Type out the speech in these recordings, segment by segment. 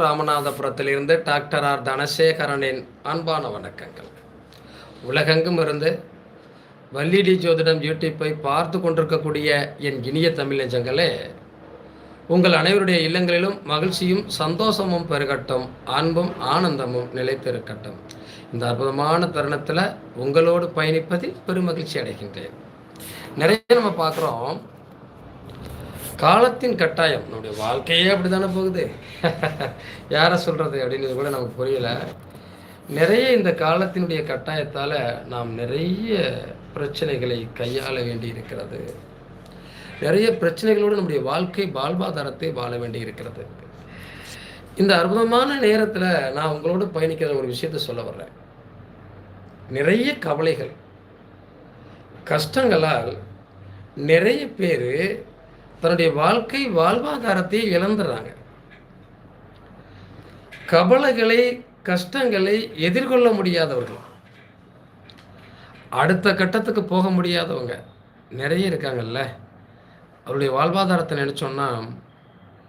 ராமநாதபுரத்திலிருந்து doctor R தனசேகரனின் அன்பான வணக்கங்கள். உலகெங்கும் இருந்து வள்ளிடி ஜோதிடம் யூடியூப்பை பார்த்து கொண்டிருக்கக்கூடிய என் இனிய தமிழ் நெஞ்சங்களே உங்கள் அனைவருடைய இல்லங்களிலும் மகிழ்ச்சியும் சந்தோஷமும் பெருகட்டும் அன்பும் ஆனந்தமும் நிலைத்திருக்கட்டும். இந்த அற்புதமான தருணத்தில் உங்களோடு பயணிப்பதில் பெருமகிழ்ச்சி அடைகின்றேன். நிறைய நம்ம பார்க்குறோம் காலத்தின் கட்டாயம். நம்முடைய வாழ்க்கையே அப்படி தானே போகுது? யாரை சொல்கிறது அப்படின்னு கூட நமக்கு புரியலை. நிறைய இந்த காலத்தினுடைய கட்டாயத்தால் நாம் நிறைய பிரச்சனைகளை கையாள வேண்டி இருக்கிறது நிறைய பிரச்சனைகளோடு நம்முடைய வாழ்க்கை வாழ்வாதாரத்தை வாழ வேண்டி இருக்கிறது இந்த அற்புதமான நேரத்தில் நான் உங்களோட பயணிக்கிற ஒரு விஷயத்த சொல்ல வர்றேன். நிறைய கவலைகள் கஷ்டங்களால் நிறைய பேர் தன்னுடைய வாழ்க்கை வாழ்வாதாரத்தை இழந்துடுறாங்க. கவலைகளை கஷ்டங்களை எதிர்கொள்ள முடியாதவர்கள் அடுத்த கட்டத்துக்கு போக முடியாதவங்க நிறைய இருக்காங்கல்ல. அவருடைய வாழ்வாதாரத்தை நினச்சோன்னா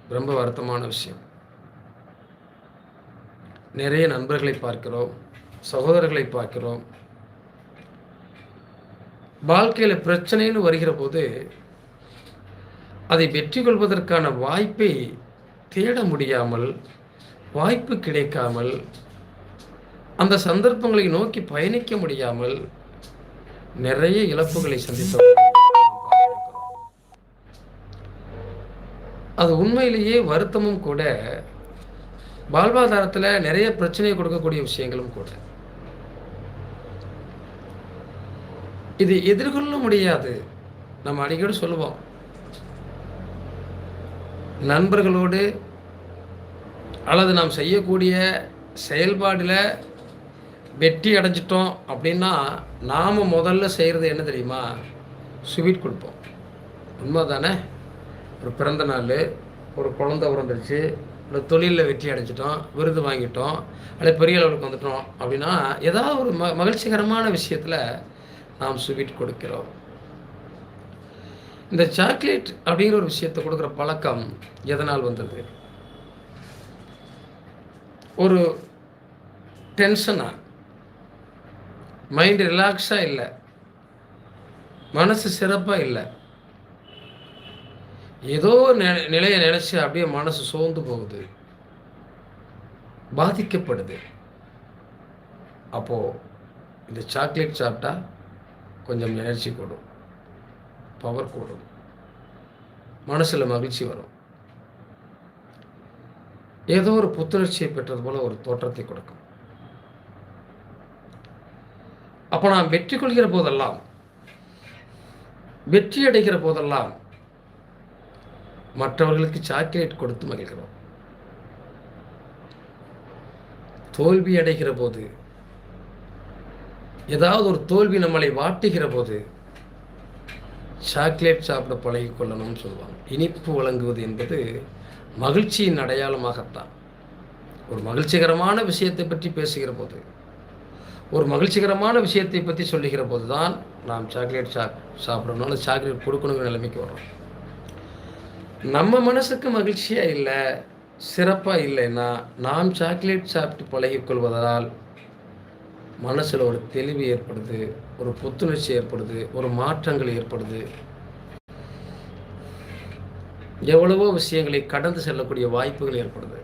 ரொம்ப வருத்தமான விஷயம். நிறைய நண்பர்களை பார்க்கிறோம் சகோதரர்களை பார்க்கிறோம். வாழ்க்கையில் பிரச்சனைன்னு வருகிற போது அதை வெற்றி கொள்வதற்கான வாய்ப்பை தேட முடியாமல் வாய்ப்பு கிடைக்காமல் அந்த சந்தர்ப்பங்களை நோக்கி பயணிக்க முடியாமல் நிறைய இழப்புகளை சந்தித்தோம் அது உண்மையிலேயே வருத்தமும் கூட வாழ்வாதாரத்தில் நிறைய பிரச்சனையை கொடுக்கக்கூடிய விஷயங்களும் கூட. இது எதிர்கொள்ள முடியாது. நம்ம அடிக்கடி சொல்லுவோம் நண்பர்களோடு அல்லது நாம் செய்யக்கூடிய செயல்பாடில் வெற்றி அடைஞ்சிட்டோம் அப்படின்னா நாம் முதல்ல செய்கிறது என்ன தெரியுமா? ஸ்வீட் கொடுப்போம். உண்மை தானே ஒரு பிறந்த நாள் ஒரு குழந்த பிறந்துருச்சு ஒரு தொழிலில் வெற்றி அடைஞ்சிட்டோம் விருது வாங்கிட்டோம் அல்லது பெரிய அளவுக்கு வந்துட்டோம் அப்படின்னா ஏதாவது ஒரு ம மகிழ்ச்சிகரமான விஷயத்தில் நாம் ஸ்வீட் கொடுக்கிறோம். இந்த சாக்லேட் அப்படிங்கிற ஒரு விஷயத்தை கொடுக்குற பழக்கம் எதனால் வந்தது? ஒரு டென்ஷனாக மைண்டு ரிலாக்ஸாக இல்லை? மனசு சிறப்பாக இல்லை? ஏதோ நிலையை நினச்சி அப்படியே மனசு சோர்ந்து போகுது. பாதிக்கப்படுது. அப்போது இந்த சாக்லேட் சாப்பிட்டா கொஞ்சம் எனர்ஜி கொடுக்கும் பவர் கூடும். மனசில் மகிழ்ச்சி வரும். ஏதோ ஒரு புத்துணர்ச்சியை பெற்றது போல ஒரு தோற்றத்தை கொடுக்கும். அப்போ நாம் வெற்றி கொள்கிற போதெல்லாம் வெற்றி அடைகிற போதெல்லாம் மற்றவர்களுக்கு சாக்லேட் கொடுத்து மகிழ்கிறோம். தோல்வி அடைகிற போது ஏதாவது ஒரு தோல்வி நம்மளை வாட்டுகிற போது சாக்லேட் சாப்பிட பழகி கொள்ளணும்னு சொல்லுவாங்க. இனிப்பு வழங்குவது என்பது மகிழ்ச்சியின் அடையாளமாகத்தான். ஒரு மகிழ்ச்சிகரமான விஷயத்தை பற்றி பேசுகிற போது ஒரு மகிழ்ச்சிகரமான விஷயத்தை பற்றி சொல்லுகிற போது தான் நாம் சாக்லேட் சா சாப்பிடணும்னு சாக்லேட் கொடுக்கணுங்கிற நிலைமைக்கு வர்றோம். நம்ம மனசுக்கு மகிழ்ச்சியாக இல்லை சிறப்பாக இல்லைன்னா நாம் சாக்லேட் சாப்பிட்டு பழகிக்கொள்வதால் மனசில் ஒரு தெளிவு ஏற்படுது. ஒரு புத்துணர்ச்சி ஏற்படுது ஒரு மாற்றங்கள் ஏற்படுது. எவ்வளவோ விஷயங்களை கடந்து செல்லக்கூடிய வாய்ப்புகள் ஏற்படுது.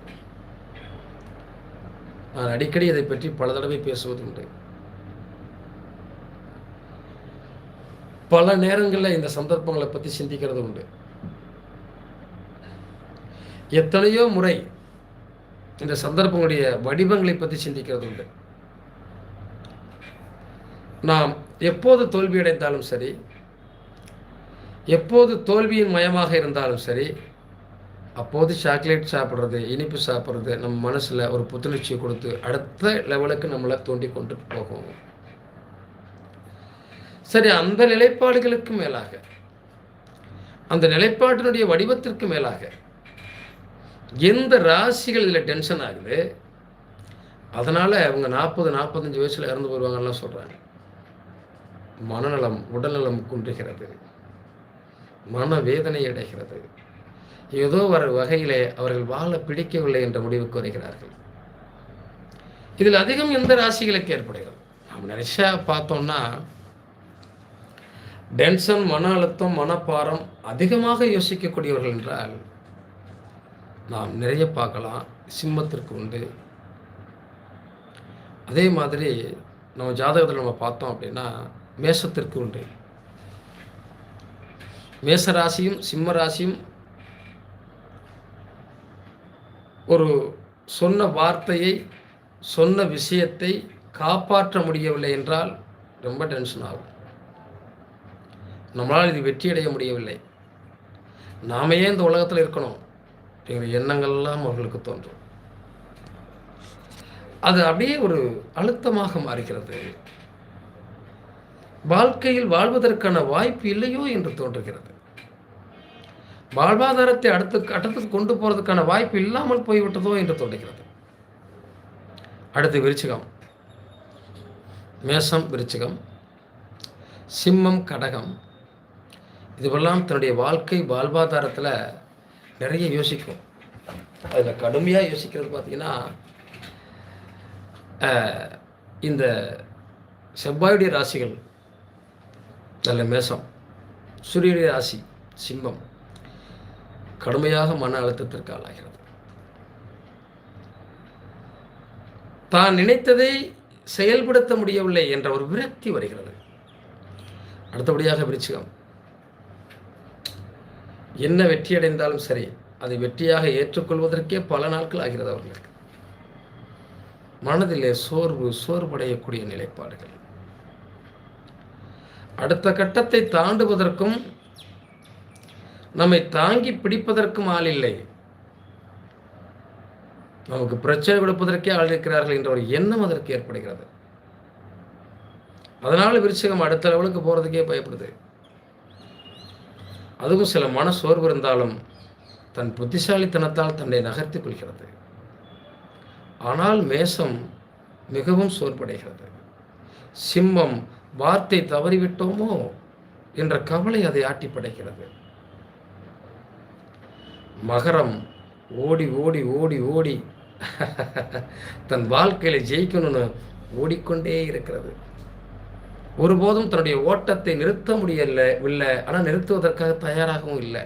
நான் அடிக்கடி இதை பற்றி பல தடவை பேசுவது உண்டு. பல நேரங்களில் இந்த சந்தர்ப்பங்களை பற்றி சிந்திக்கிறது உண்டு. எத்தனையோ முறை இந்த சந்தர்ப்பங்களுடைய வடிவங்களை பற்றி சிந்திக்கிறது உண்டு. நாம் எப்போது தோல்வியடைந்தாலும் சரி எப்போது தோல்வியின் மயமாக இருந்தாலும் சரி அப்போது சாக்லேட் சாப்பிட்றது இனிப்பு சாப்பிட்றது நம்ம மனசில் ஒரு புத்துணர்ச்சியை கொடுத்து அடுத்த லெவலுக்கு நம்மளை தோண்டி கொண்டு போகும். சரி அந்த நிலைப்பாடுகளுக்கு மேலாக அந்த நிலைப்பாட்டினுடைய வடிவத்திற்கு மேலாக எந்த ராசிகள் இதில் டென்ஷன் ஆகுது? அதனால் அவங்க நாற்பது நாற்பத்தஞ்சு வயசில் இறந்து போயிடுவாங்கலாம் சொல்கிறாங்க மனநலம் உடல்நலம் குன்றுகிறது. மன வேதனை அடைகிறது. ஏதோ ஒரு வகையிலே அவர்கள் வாழ பிடிக்கவில்லை என்ற முடிவுக்கு வருகிறார்கள் இதில் அதிகம் எந்த ராசிகளுக்கு ஏற்படுகிறது? நாம் நிறைய பார்த்தோம்னா டென்ஷன் மன அழுத்தம் மனப்பாரம் அதிகமாக யோசிக்கக்கூடியவர்கள் என்றால் நாம் நிறைய பார்க்கலாம். சிம்மத்திற்கு உண்டு. அதே மாதிரி நம்ம ஜாதகத்தில் நம்ம பார்த்தோம் அப்படின்னா மேசத்திற்கு உண்டு. மேச ராசியும் சிம்ம ராசியும் ஒரு சொன்ன வார்த்தையை சொன்ன விஷயத்தை காப்பாற்ற முடியவில்லை என்றால் ரொம்ப டென்ஷன் ஆகும். நம்மளால் இது வெற்றியடைய முடியவில்லை. நாம ஏன் இந்த உலகத்தில் இருக்கணும்? அப்படிங்கிற எண்ணங்கள்லாம் அவர்களுக்கு தோன்றும். அது அப்படியே ஒரு அழுத்தமாக மாறுகிறது. வாழ்க்கையில் வாழ்வதற்கான வாய்ப்பு இல்லையோ என்று தோன்றுகிறது. வாழ்வாதாரத்தை அடுத்த கட்டத்துக்கு கொண்டு போகிறதுக்கான வாய்ப்பு இல்லாமல் போய்விட்டதோ என்று தோன்றுகிறது. அடுத்து விருச்சிகம். மேசம் விருச்சிகம். சிம்மம் கடகம். இதுவெல்லாம் தன்னுடைய வாழ்க்கை வாழ்வாதாரத்தில் நிறைய யோசிக்கும். அதில் கடுமையாக யோசிக்கிறது பார்த்தீங்கன்னா இந்த செவ்வாயுடைய ராசிகள் தலை மேசம் சூரிய ராசி சிம்மம் கடுமையாக மன அழுத்தத்திற்கு ஆளாகிறது. தான் நினைத்ததை செயல்படுத்த முடியவில்லை என்ற ஒரு விரக்தி வருகிறது. அடுத்தபடியாக விருச்சிகம். என்ன வெற்றி அடைந்தாலும் சரி அதை வெற்றியாக ஏற்றுக்கொள்வதற்கே பல நாட்கள் ஆகிறது அவர்களுக்கு. மனதிலே சோர்வு சோர்வடையக்கூடிய நிலைப்பாடுகள். அடுத்த கட்டத்தை தாண்டுவதற்கும் நம்மை தாங்கி பிடிப்பதற்கும் ஆள் இல்லை. நமக்கு பிரச்சனை கொடுப்பதற்கே ஆள் இருக்கிறார்கள் என்ற ஒரு எண்ணம் அதற்கு ஏற்படுகிறது. அதனால் விருச்சகம் அடுத்த லெவலுக்கு போறதுக்கே பயப்படுது. அதுவும் சில மன சோர்வு இருந்தாலும் தன் புத்திசாலித்தனத்தால் தன்னை நகர்த்தி கொள்கிறது. ஆனால் மேசம் மிகவும் சோர்வடைகிறது. சிம்மம் வார்த்தை தவறிவிட்டோமோ என்ற கவலை அதை ஆட்டி படைக்கிறது மகரம் ஓடி ஓடி ஓடி ஓடி தன் வாழ்க்கையில் ஜெயிக்கணும்னு ஓடிக்கொண்டே இருக்கிறது. ஒருபோதும் தன்னுடைய ஓட்டத்தை நிறுத்த முடியல இல்லை ஆனால் நிறுத்துவதற்காக தயாராகவும் இல்லை.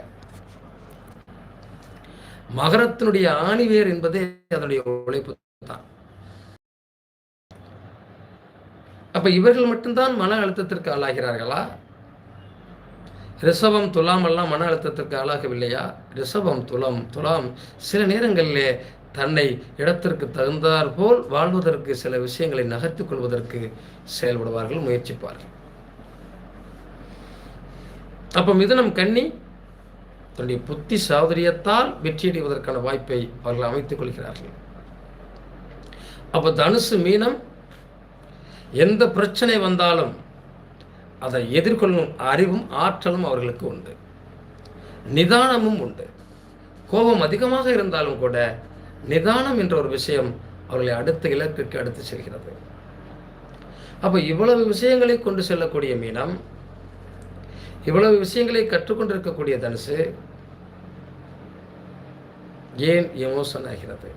மகரத்தினுடைய ஆணிவேர் என்பதே அதனுடைய உழைப்பு தான் அப்ப இவர்கள் மட்டும்தான் மன அழுத்தத்திற்கு ஆளாகிறார்களா? ரிஷபம் துலாம் எல்லாம் மன அழுத்தத்திற்கு ஆளாகவில்லையா? ரிஷபம் துலம் துலாம். சில நேரங்களிலே தன்னை இடத்திற்கு தகுந்தார் போல் வாழ்வதற்கு சில விஷயங்களை நகர்த்தி கொள்வதற்கு செயல்படுவார்கள் முயற்சிப்பார்கள். அப்போ மிதுனம் கண்ணி தன்னுடைய புத்தி சாதுரியத்தால் வெற்றியடைவதற்கான வாய்ப்பை அவர்கள் அமைத்துக் கொள்கிறார்கள். அப்போ தனுசு மீனம் எந்த பிரச்சனை வந்தாலும் அதை எதிர்கொள்ளும் அறிவும் ஆற்றலும் அவர்களுக்கு உண்டு. நிதானமும் உண்டு. கோபம் அதிகமாக இருந்தாலும் கூட நிதானம் என்ற ஒரு விஷயம் அவர்களை அடுத்த இலக்கிற்கு அடுத்து செல்கிறது. அப்போ இவ்வளவு விஷயங்களை கொண்டு செல்லக்கூடிய மீனம் இவ்வளவு விஷயங்களை கற்றுக்கொண்டிருக்கக்கூடிய தனுசு ஏன் எமோஷன் ஆகிறது?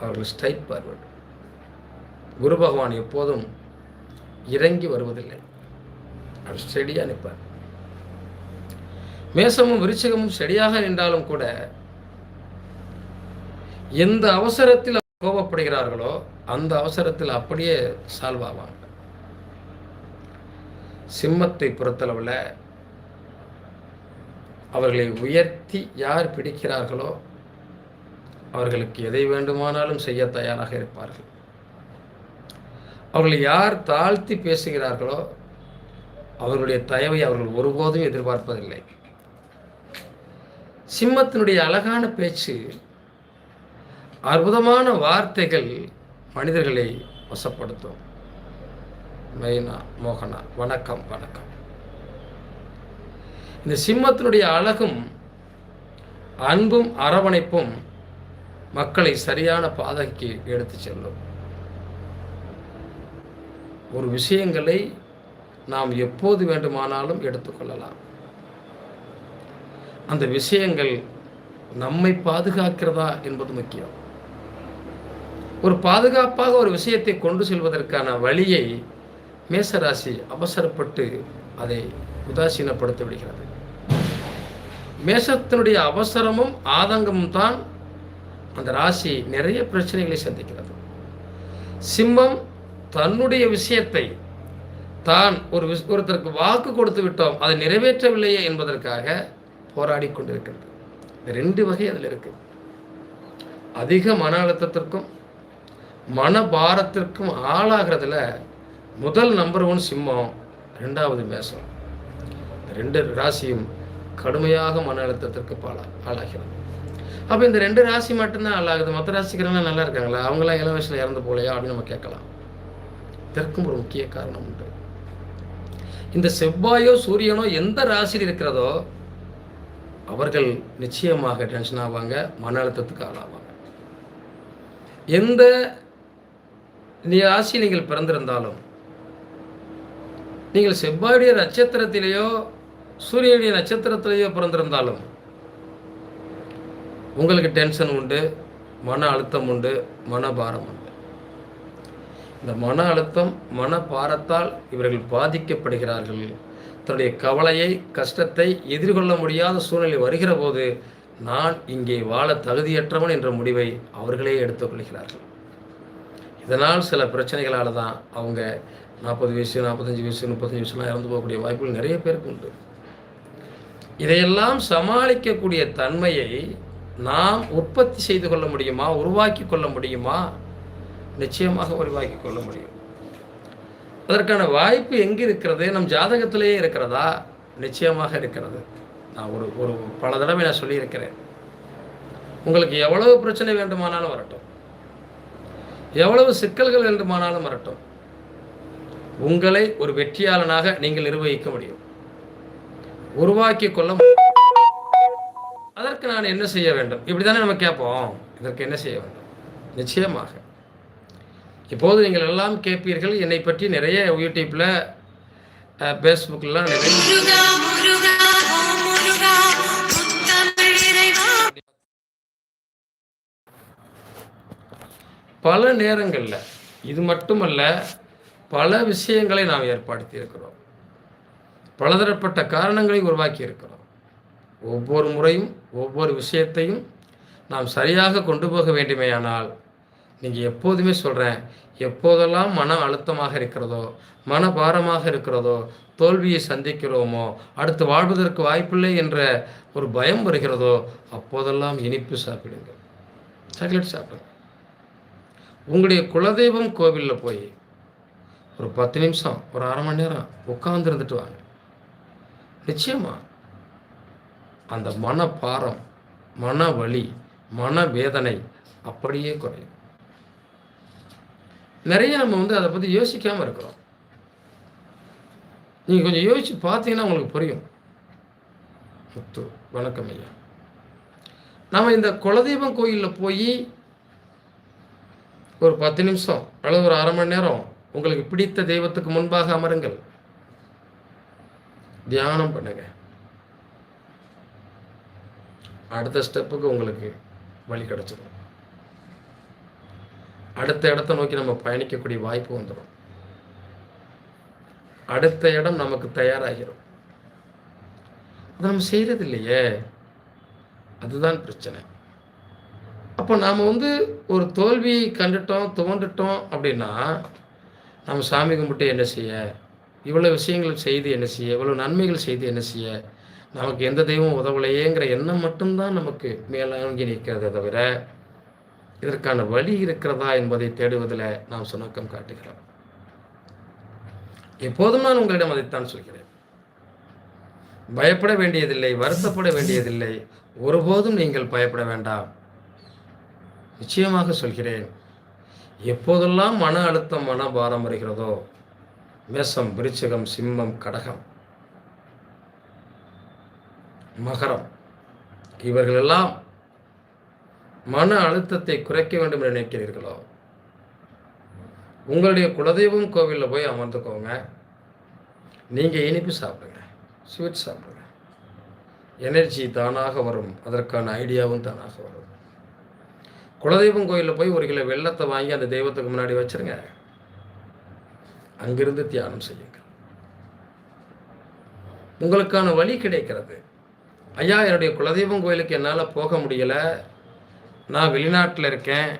அவர்கள் ஸ்ட்ரைட் பார்வர்டு குரு பகவான் எப்போதும் இறங்கி வருவதில்லை. அவர் ஸ்டெடியாக நிற்பார். மேசமும் விருச்சகமும் செடியாக நின்றாலும் கூட எந்த அவசரத்தில் கோபப்படுகிறார்களோ அந்த அவசரத்தில் அப்படியே சால்வ் ஆவாங்க சிம்மத்தை பொறுத்தளவில் அவர்களை உயர்த்தி யார் பிடிக்கிறார்களோ அவர்களுக்கு எதை வேண்டுமானாலும் செய்ய தயாராக இருப்பார்கள். அவர்களை யார் தாழ்த்தி பேசுகிறார்களோ அவர்களுடைய தயவை அவர்கள் ஒருபோதும் எதிர்பார்ப்பதில்லை. சிம்மத்தினுடைய அழகான பேச்சு அற்புதமான வார்த்தைகள் மனிதர்களை வசப்படுத்தும். மெயினா மோகனா வணக்கம் வணக்கம். இந்த சிம்மத்தினுடைய அழகும் அன்பும் அரவணைப்பும் மக்களை சரியான பாதைக்கு எடுத்து செல்லும். ஒரு விஷயங்களை நாம் எப்போது வேண்டுமானாலும் எடுத்துக்கொள்ளலாம். அந்த விஷயங்கள் நம்மை பாதுகாக்கிறதா என்பது முக்கியம். ஒரு பாதுகாப்பாக ஒரு விஷயத்தை கொண்டு செல்வதற்கான வழியை மேசராசி அவசரப்பட்டு அதை உதாசீனப்படுத்தி விடுகிறது. மேசத்தினுடைய அவசரமும் ஆதங்கமும் தான் அந்த ராசி நிறைய பிரச்சனைகளை சந்திக்கிறது. சிம்மம் தன்னுடைய விஷயத்தை தான் ஒரு ஒருத்தருக்கு வாக்கு கொடுத்து விட்டோம் அதை நிறைவேற்றவில்லையே என்பதற்காக போராடி கொண்டிருக்கிறது ரெண்டு வகை அதில் இருக்கு. அதிக மன அழுத்தத்திற்கும் மன பாரத்திற்கும் ஆளாகிறதுல முதல் நம்பர் ஒன் சிம்மம் ரெண்டாவது மேசம். ரெண்டு ராசியும் கடுமையாக மன அழுத்தத்திற்கு பாலா ஆளாகிறது. அப்போ இந்த ரெண்டு ராசி மட்டும்தான் ஆளாகுது. மற்ற ராசிக்கிறவங்க நல்லா இருக்காங்களா? அவங்களாம் இளவயசில் இறந்து போலையா அப்படின்னு நம்ம கேட்கலாம். இதற்கும் ஒரு முக்கிய காரணம் உண்டு. இந்த செவ்வாயோ சூரியனோ எந்த ராசியில் இருக்கிறதோ அவர்கள் நிச்சயமாக டென்ஷன் ஆவாங்க மன அழுத்தத்துக்கு ஆளாவாங்க. எந்த ராசி நீங்கள் பிறந்திருந்தாலும் நீங்கள் செவ்வாயுடைய நட்சத்திரத்திலேயோ சூரியனுடைய நட்சத்திரத்திலேயோ பிறந்திருந்தாலும் உங்களுக்கு டென்ஷன் உண்டு மன அழுத்தம் உண்டு மனபாரம் உண்டு. இந்த மன அழுத்தம் மன பாரத்தால் இவர்கள் பாதிக்கப்படுகிறார்கள். தன்னுடைய கவலையை கஷ்டத்தை எதிர்கொள்ள முடியாத சூழ்நிலை வருகிற போது நான் இங்கே வாழ தகுதியற்றவன் என்ற முடிவை அவர்களே எடுத்துக்கொள்கிறார்கள் இதனால் சில பிரச்சனைகளால் தான் அவங்க நாற்பது வயசு நாற்பத்தஞ்சு வயசு முப்பத்தஞ்சு வயசுலாம் இறந்து போகக்கூடிய வாய்ப்புகள் நிறைய பேருக்கு உண்டு. இதையெல்லாம் சமாளிக்கக்கூடிய தன்மையை நாம் உற்பத்தி செய்து கொள்ள முடியுமா? உருவாக்கி கொள்ள முடியுமா? நிச்சயமாக உருவாக்கி கொள்ள முடியும். அதற்கான வாய்ப்பு எங்கே இருக்கிறது நம் ஜாதகத்திலேயே இருக்கிறதா? நிச்சயமாக இருக்கிறது. நான் ஒரு ஒரு பல தடவை நான் சொல்லியிருக்கிறேன். உங்களுக்கு எவ்வளவு பிரச்சனை வேண்டுமானாலும் வரட்டும். எவ்வளவு சிக்கல்கள் வேண்டுமானாலும் வரட்டும். உங்களை ஒரு வெற்றியாளனாக நீங்கள் நிர்வகிக்க முடியும். உருவாக்கி கொள்ள அதற்கு நான் என்ன செய்ய வேண்டும்? இப்படி தானே நம்ம கேட்போம். இதற்கு என்ன செய்ய வேண்டும்? நிச்சயமாக. இப்போது நீங்கள் எல்லாம் கேட்பீர்கள் என்னை பற்றி நிறைய யூடியூப்பில் ஃபேஸ்புக்கில் நிறைய பல நேரங்களில் இது மட்டுமல்ல பல விஷயங்களை நாம் ஏற்படுத்தி இருக்கிறோம் பலதரப்பட்ட காரணங்களை உருவாக்கி இருக்கிறோம் ஒவ்வொரு முறையும் ஒவ்வொரு விஷயத்தையும் நாம் சரியாக கொண்டு போக வேண்டுமேயானால் நீங்கள் எப்போதுமே சொல்கிறேன் எப்போதெல்லாம் மன அழுத்தமாக இருக்கிறதோ மன பாரமாக இருக்கிறதோ தோல்வியை சந்திக்கிறோமோ அடுத்து வாழ்வதற்கு வாய்ப்பில்லை என்ற ஒரு பயம் வருகிறதோ அப்போதெல்லாம் இனிப்பு சாப்பிடுங்க. சாக்லேட் சாப்பிடுங்க. உங்களுடைய குலதெய்வம் கோவிலில் போய் ஒரு பத்து நிமிஷம் ஒரு அரை மணி நேரம் உட்கார்ந்து இருந்துட்டு வாங்க. நிச்சயமா அந்த மன பாரம் மன வலி மன வேதனை அப்படியே குறையும். நிறைய நம்ம வந்து அதை பற்றி யோசிக்காமல் இருக்கிறோம். நீங்கள் கொஞ்சம் யோசித்து பார்த்தீங்கன்னா உங்களுக்கு புரியும். முத்து வணக்கம் ஐயா. நம்ம இந்த குலதெய்வம் கோயிலில் போய் ஒரு பத்து நிமிஷம் அல்லது ஒரு அரை மணி நேரம் உங்களுக்கு பிடித்த தெய்வத்துக்கு முன்பாக அமருங்கள். தியானம் பண்ணுங்க. அடுத்த ஸ்டெப்புக்கு உங்களுக்கு வழி கிடச்சிடும். அடுத்த இடத்த நோக்கி நம்ம பயணிக்கக்கூடிய வாய்ப்பு வந்துடும். அடுத்த இடம் நமக்கு தயாராகிடும் அதை நம்ம செய்கிறது இல்லையே அதுதான் பிரச்சனை. அப்போ நாம் வந்து ஒரு தோல்வி கண்டுட்டோம் துவண்டுட்டோம் அப்படின்னா நம்ம சாமி கும்பிட்டு என்ன செய்ய? இவ்வளோ விஷயங்கள் செய்து என்ன செய்ய? இவ்வளோ நன்மைகள் செய்து என்ன செய்ய? நமக்கு எந்த தெய்வம் உதவலையேங்கிற எண்ணம் மட்டும்தான் நமக்கு மேலாங்கி நிற்கிறதை தவிர இதற்கான வழி இருக்கிறதா என்பதை தேடுவதில் நாம் சுணக்கம் காட்டுகிறோம். எப்போதும் நான் உங்களிடம் அதைத்தான் சொல்கிறேன். பயப்பட வேண்டியதில்லை வருத்தப்பட வேண்டியதில்லை. ஒருபோதும் நீங்கள் பயப்பட வேண்டாம். நிச்சயமாக சொல்கிறேன். எப்போதெல்லாம் மன அழுத்தம் மன பாரம் வருகிறதோ மேசம் விருச்சகம் சிம்மம் கடகம் மகரம் இவர்களெல்லாம் மன அழுத்தத்தை குறைக்க வேண்டும் என்று நினைக்கிறீர்களோ? உங்களுடைய குலதெய்வம் கோவிலில் போய் அமர்ந்துக்கோங்க. நீங்கள் இனிப்பு சாப்பிடுங்க. ஸ்வீட் சாப்பிடுங்க. எனர்ஜி தானாக வரும். அதற்கான ஐடியாவும் தானாக வரும். குலதெய்வம் கோயிலில் போய் ஒரு கிலோ வெள்ளத்தை வாங்கி அந்த தெய்வத்துக்கு முன்னாடி வச்சிருங்க. அங்கிருந்து தியானம் செய்யுங்கள். உங்களுக்கான வழி கிடைக்கிறது. ஐயா என்னுடைய குலதெய்வம் கோயிலுக்கு என்னால் போக முடியலை. நான் வெளிநாட்டில் இருக்கேன்.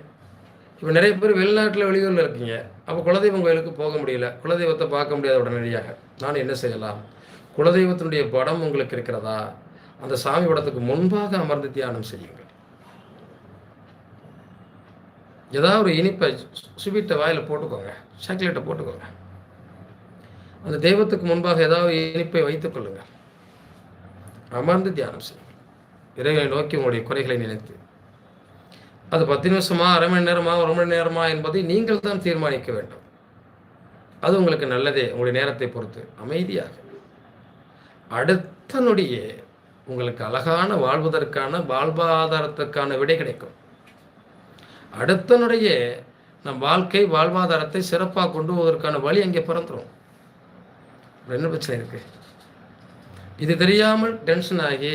இப்போ நிறைய பேர் வெளிநாட்டில் வெளியூரில் இருக்கீங்க. அப்போ குலதெய்வம் கோயிலுக்கு போக முடியல. குலதெய்வத்தை பார்க்க முடியாத உடனடியாக நான் என்ன செய்யலாம்? குலதெய்வத்தினுடைய படம் உங்களுக்கு இருக்கிறதா? அந்த சாமி படத்துக்கு முன்பாக அமர்ந்து தியானம் செய்யுங்கள். ஏதாவது ஒரு இனிப்பை சுவீட்டை வாயில் போட்டுக்கோங்க. சாக்லேட்டை போட்டுக்கோங்க. அந்த தெய்வத்துக்கு முன்பாக ஏதாவது இனிப்பை வைத்துக் கொள்ளுங்கள். அமர்ந்து தியானம் செய்யுங்கள். இறைவனை நோக்கி உங்களுடைய குறைகளை நினைத்து அது பத்து நிமிஷமா அரை மணி நேரமா ஒரு மணி நேரமா என்பதை நீங்கள் தான் தீர்மானிக்க வேண்டும். அது உங்களுக்கு நல்லதே உங்களுடைய நேரத்தை பொறுத்து. அமைதியாக. அடுத்த நொடியே உங்களுக்கு அழகான வாழ்வதற்கான வாழ்வாதாரத்துக்கான விடை கிடைக்கும். அடுத்த நொடியே நம் வாழ்க்கை வாழ்வாதாரத்தை சிறப்பாக கொண்டு போவதற்கான வழி அங்கே பிறந்துடும் என்ன பிரச்சனை இருக்கு? இது தெரியாமல் டென்ஷன் ஆகி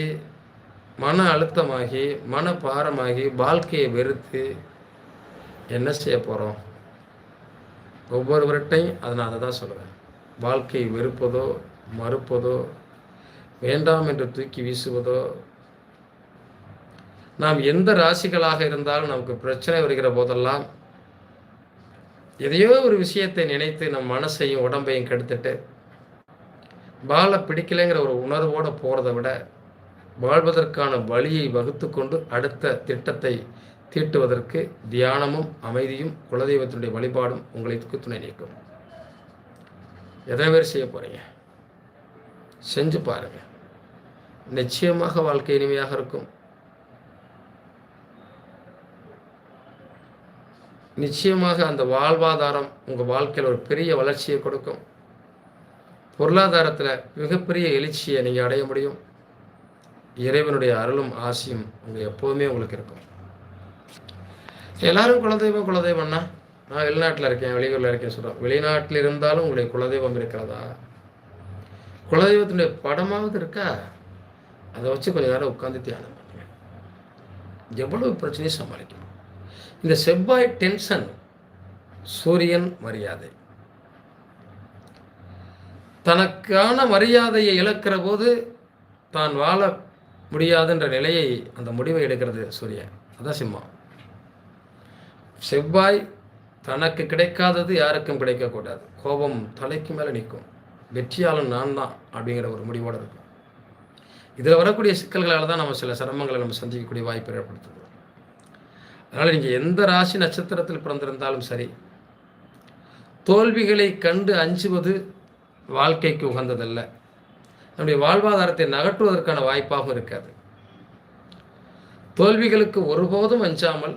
மன அழுத்தமாகி மன பாரமாகி வாழ்க்கையை வெறுத்து என்ன செய்ய போகிறோம் ஒவ்வொருவர்கிட்டையும் அதை நான் அதை தான் சொல்லுவேன் வாழ்க்கையை வெறுப்பதோ மறுப்பதோ வேண்டாம் என்று தூக்கி வீசுவதோ நாம் எந்த ராசிகளாக இருந்தாலும் நமக்கு பிரச்சனை வருகிற போதெல்லாம் எதையோ ஒரு விஷயத்தை நினைத்து நம் மனசையும் உடம்பையும் கெடுத்துட்டு பாலை பிடிக்கலைங்கிற ஒரு உணர்வோடு போகிறத விட வாழ்வதற்கான வழியை வகுத்து கொண்டு அடுத்த திட்டத்தை தீட்டுவதற்கு தியானமும் அமைதியும் குலதெய்வத்தினுடைய வழிபாடும் உங்களுக்கு துணை நீக்கும். எத்தனை பேர் செய்ய போகிறீங்க செஞ்சு பாருங்க. நிச்சயமாக வாழ்க்கை இனிமையாக இருக்கும். நிச்சயமாக அந்த வாழ்வாதாரம் உங்கள் வாழ்க்கையில் ஒரு பெரிய வளர்ச்சியை கொடுக்கும். பொருளாதாரத்தில் மிகப்பெரிய எழுச்சியை நீங்கள் அடைய முடியும். இறைவனுடைய அருளும் ஆசையும் உங்கள் எப்போதுமே உங்களுக்கு இருக்கும். எல்லாரும் குலதெய்வம் குலதெய்வம்னா? நான் வெளிநாட்டில் இருக்கேன் வெளியூரில் இருக்கேன் சொல்கிறேன் வெளிநாட்டில் இருந்தாலும் உங்களுடைய குலதெய்வம் இருக்கிறதா? குலதெய்வத்தினுடைய படமாவது இருக்கா? அதை வச்சு கொஞ்சம் நேரம் உட்காந்து தியானம் பண்ணுங்க. எவ்வளவு பிரச்சனையும் சமாளிக்கணும். இந்த செவ்வாய் டென்ஷன் சூரியன் மரியாதை. தனக்கான மரியாதையை இழக்கிற போது தான் வாழ முடியாதுன்ற நிலையை அந்த முடிவை எடுக்கிறது சூரியன். அதான் சிம்மா செவ்வாய் தனக்கு கிடைக்காதது யாருக்கும் கிடைக்கக்கூடாது. கோபம் தலைக்கு மேலே நிற்கும். வெற்றியாளன் நான் தான் அப்படிங்கிற ஒரு முடிவோடு இருக்கும். இதில் வரக்கூடிய சிக்கல்களால் தான் நம்ம சில சிரமங்களை நம்ம சந்திக்கக்கூடிய வாய்ப்பு ஏற்படுத்துது. அதனால் நீங்கள் எந்த ராசி நட்சத்திரத்தில் பிறந்திருந்தாலும் சரி தோல்விகளை கண்டு அஞ்சுவது வாழ்க்கைக்கு உகந்ததல்ல. நம்முடைய வாழ்வாதாரத்தை நகற்றுவதற்கான வாய்ப்பாகவும் இருக்காது. தோல்விகளுக்கு ஒருபோதும் அஞ்சாமல்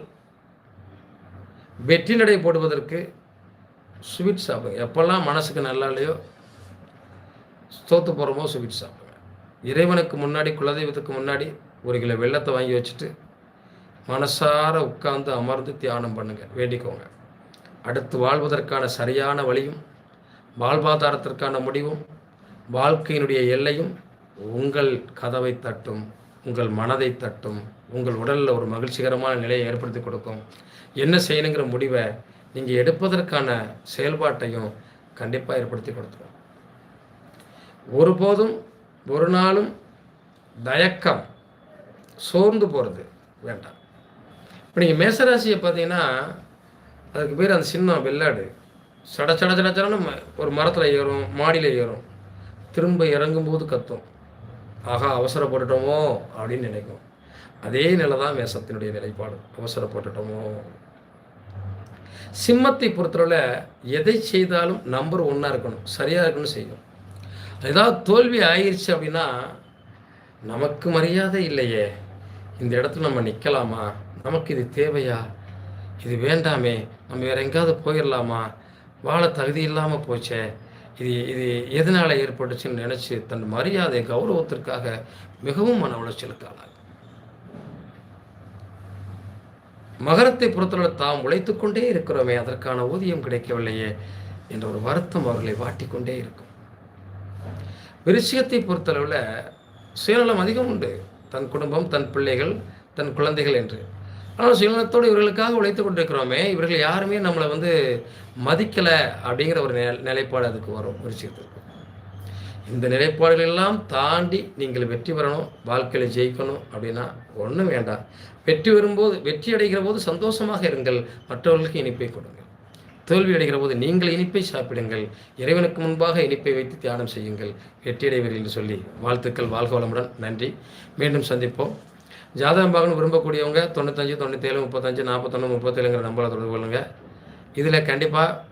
வெற்றி நடை போடுவதற்கு ஸ்வீட் சாப்பிடுங்க. எப்பெல்லாம் மனசுக்கு நல்லா இல்லையோ தோத்து போகிறோமோ ஸ்வீட் சாப்பிடுங்க. இறைவனுக்கு முன்னாடி குலதெய்வத்துக்கு முன்னாடி ஒரு கிலோ வெள்ளத்தை வாங்கி வச்சுட்டு மனசார உட்கார்ந்து அமர்ந்து தியானம் பண்ணுங்க. வேண்டிக்கோங்க. அடுத்து வாழ்வதற்கான சரியான வழியும் வாழ்வாதாரத்திற்கான முடிவும் வாழ்க்கையினுடைய எல்லையும் உங்கள் கதவை தட்டும் உங்கள் மனதை தட்டும் உங்கள் உடலில் ஒரு மகிழ்ச்சிகரமான நிலையை ஏற்படுத்தி கொடுக்கும். என்ன செய்யணுங்கிற முடிவை நீங்கள் எடுப்பதற்கான செயல்பாட்டையும் கண்டிப்பாக ஏற்படுத்தி கொடுத்துரும். ஒருபோதும் ஒரு நாளும் தயக்கம் சோர்ந்து போகிறது வேண்டாம். இப்போ நீங்கள் மேசராசியை பார்த்தீங்கன்னா அதுக்கு பேர் அந்த சின்னம் வெள்ளாடு. சட சட சட சடன்னு ஒரு மரத்தில் ஏறும் மாடியில் ஏறும். திரும்ப இறங்கும்போது கத்தும். ஆகா அவசரப்பட்டுட்டோமோ அப்படின்னு நினைக்கும். அதே நிலை தான் மேசத்தினுடைய நிலைப்பாடு. அவசரப்பட்டுட்டோமோ. சிம்மத்தை பொறுத்தவரை எதை செய்தாலும் நம்பர் ஒன்றா இருக்கணும். சரியாக இருக்கணும் செய்யும். ஏதாவது தோல்வி ஆயிடுச்சு அப்படின்னா நமக்கு மரியாதை இல்லையே. இந்த இடத்துல நம்ம நிற்கலாமா நமக்கு இது தேவையா? இது வேண்டாமே. நம்ம வேற எங்கேயாவது போயிடலாமா வாழ தகுதி இல்லாமல் போச்சே. இது இது எதனால் ஏற்பட்டுச்சுன்னு நினச்சி தன் மரியாதை கௌரவத்திற்காக மிகவும் மன உளைச்சலுக்கு மகரத்தை பொறுத்தவரை தாம் உழைத்து கொண்டே இருக்கிறோமே அதற்கான ஊதியம் கிடைக்கவில்லையே என்ற ஒரு வருத்தம் அவர்களை வாட்டிக்கொண்டே இருக்கும். விருச்சிகத்தை பொறுத்தளவில் சுயநலம் அதிகம் உண்டு. தன் குடும்பம் தன் பிள்ளைகள் தன் குழந்தைகள் என்று. ஆனால் சுயநலத்தோடு இவர்களுக்காக உழைத்து கொண்டிருக்கிறோமே இவர்கள் யாருமே நம்மளை வந்து மதிக்கலை அப்படிங்கிற ஒரு நிலைப்பாடு அதுக்கு வரும் விஷயத்துக்கு இந்த நிலைப்பாடுகள் எல்லாம் தாண்டி நீங்கள் வெற்றி பெறணும் வாழ்க்கையில் ஜெயிக்கணும் அப்படின்னா ஒன்றும் வேண்டாம். வெற்றி வரும்போது வெற்றி அடைகிற போது சந்தோஷமாக இருங்கள் மற்றவர்களுக்கு இனிப்பை கொடுங்கள். தோல்வி அடைகிற போது நீங்கள் இனிப்பை சாப்பிடுங்கள் இறைவனுக்கு முன்பாக இனிப்பை வைத்து தியானம் செய்யுங்கள். வெற்றி அடைவீர்கள் என்று சொல்லி வாழ்த்துக்கள் வாழ்க வளமுடன். நன்றி. மீண்டும் சந்திப்போம். ஜாதகம் பார்க்கணும் விரும்பக்கூடியவங்க தொண்ணூத்தஞ்சு தொண்ணூற்றேழு முப்பத்தஞ்சு நாற்பத்தொன்று முப்பத்தேழுங்கிற நம்பரை தொடர்பு கொள்ளுங்கள் இதில் கண்டிப்பாக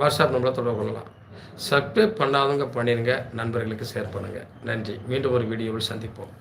வாட்ஸ்அப் நம்பரை தொடர்பு கொள்ளலாம். சப்ஸ்கிரைப் பண்ணாதவங்க பண்ணிடுங்க நண்பர்களுக்கு ஷேர் பண்ணுங்கள் நன்றி. மீண்டும் ஒரு வீடியோவில் சந்திப்போம்.